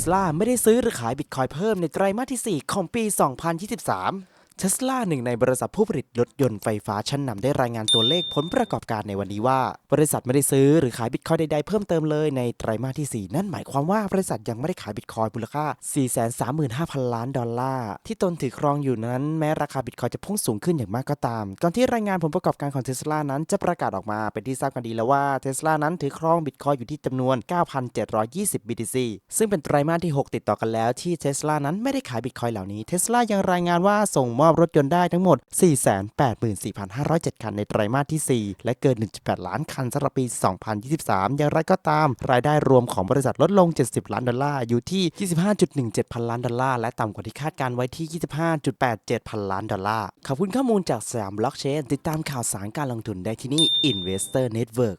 สลาไม่ได้ซื้อหรือขายบิตคอยเพิ่มในไตรมาสที่ 4 ของปี 2023 เทสลาหนึ่งในบริษัทผู้ผลิตรถยนต์ไฟฟ้าชั้นนำได้รายงานตัวเลขผลประกอบการในวันนี้ว่า บริษัทไม่ได้ซื้อหรือขายบิตคอยใดๆเพิ่มเติมเลยในไตรมาสที่ 4 นั่นหมายความว่าบริษัทยังไม่ได้ขายบิตคอยมูลค่า 435,000 ล้านดอลลาร์ ที่ตนถือครองอยู่นั้นแม้ราคาบิตคอยจะพุ่งสูงขึ้นอย่างมากก็ตาม ก่อนที่รายงานผลประกอบการของเทสลานั้นจะประกาศออกมาเป็นที่ทราบกันดีแล้วว่าเทสลานั้นถือครองบิตคอยอยู่ที่จำนวน 9,720 BTC ซึ่งเป็นไตรมาสที่ 6 ติดต่อกันแล้วที่เทสลานั้นไม่ได้ขายบิตคอยเหล่านี้เทสลายังรายงานว่าส่งมอบรถยนต์ได้ทั้งหมด 484,507 คันในไตรมาสที่ 4 และเกิน 1.8 ล้านคันสำหรับปี 2023 อย่างไรก็ตาม รายได้รวมของบริษัทลดลง 70 ล้านดอลลาร์อยู่ที่ 25.17 พันล้านดอลลาร์และต่ำกว่าที่คาดการไว้ที่ 25.87 พันล้านดอลลาร์ขอบคุณข้อมูลจากสยามบล็อกเชนติดตามข่าวสารการลงทุนได้ที่นี่ Investor Network